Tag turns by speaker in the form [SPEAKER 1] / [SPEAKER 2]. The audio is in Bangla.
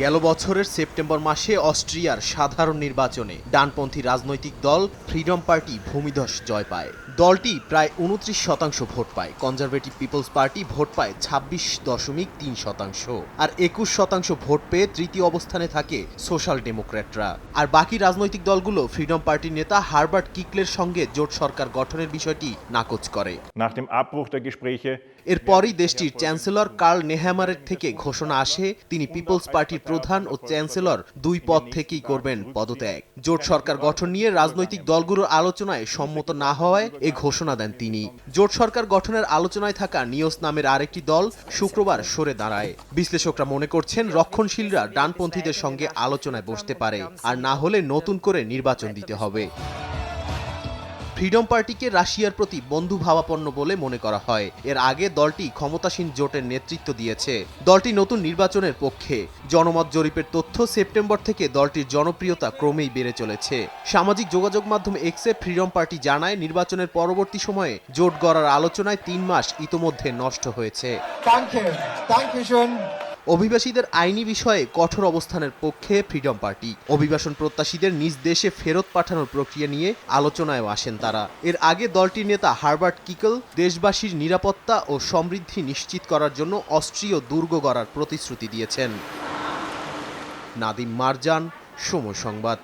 [SPEAKER 1] গেল বছরের সেপ্টেম্বর মাসে অস্ট্রিয়ার সাধারণ নির্বাচনে ডানপন্থী রাজনৈতিক দল ফ্রিডম পার্টি ভূমিধস জয় পায়। দলটি প্রায় উনত্রিশ শতাংশ ভোট পায়। কনজারভেটিভ পিপলস পার্টি ভোট পায় ছাব্বিশ দশমিক তিন শতাংশ। আর একুশ শতাংশ ভোট পেয়ে তৃতীয় অবস্থানে থাকে সোশ্যাল ডেমোক্র্যাটরা। আর বাকি রাজনৈতিক দলগুলো ফ্রিডম পার্টির নেতা হারবার্ট কিকলের সঙ্গে জোট সরকার গঠনের বিষয়টি নাকচ করে। এরপরই দেশটির চ্যান্সেলর কার্ল নেহ্যামারের থেকে ঘোষণা আসে, তিনি পিপলস পার্টির প্রধান ও চ্যান্সেলর দুই পদ থেকেই করবেন পদত্যাগ। জোট সরকার গঠন নিয়ে রাজনৈতিক দলগুলোর আলোচনায় সম্মত না হওয়ায় এ ঘোষণা দেন তিনি। জোট সরকার গঠনের আলোচনায় থাকা নিয়স নামের আরেকটি দল শুক্রবার সরে দাঁড়ায়। বিশ্লেষকরা মনে করছেন, রক্ষণশীলরা ডানপন্থীদের সঙ্গে আলোচনায় বসতে পারে, আর না হলে নতুন করে নির্বাচন দিতে হবে। ফ্রিডম পার্টিকে রাশিয়ার প্রতি বন্ধু ভাবাপন্ন বলে মনে করা হয়। এর আগে দলটি ক্ষমতাসীন জোটের নেতৃত্ব দিয়েছে। দলটি নতুন নির্বাচনের পক্ষে। জনমত জরিপের তথ্য সেপ্টেম্বর থেকে দলটির জনপ্রিয়তা ক্রমেই বেড়ে চলেছে। সামাজিক যোগাযোগ মাধ্যম এক্সে ফ্রিডম পার্টি জানায়, নির্বাচনের পরবর্তী সময়ে জোট গড়ার আলোচনায় তিন মাস ইতোমধ্যে নষ্ট হয়েছে. অভিবাসীদের আইনি বিষয়ে কঠোর অবস্থানের পক্ষে ফ্রিডম পার্টি অভিবাসন প্রত্যাশীদের নিজ দেশে ফেরত পাঠানোর প্রক্রিয়া নিয়ে আলোচনায় আসেন তারা। এর আগে দলটির নেতা হার্বার্ট কিকল দেশবাসীর নিরাপত্তা ও সমৃদ্ধি নিশ্চিত করার জন্য অস্ট্রীয় দুর্গ গড়ার প্রতিশ্রুতি দিয়েছেন। নাদিম মারজান, সময় সংবাদ।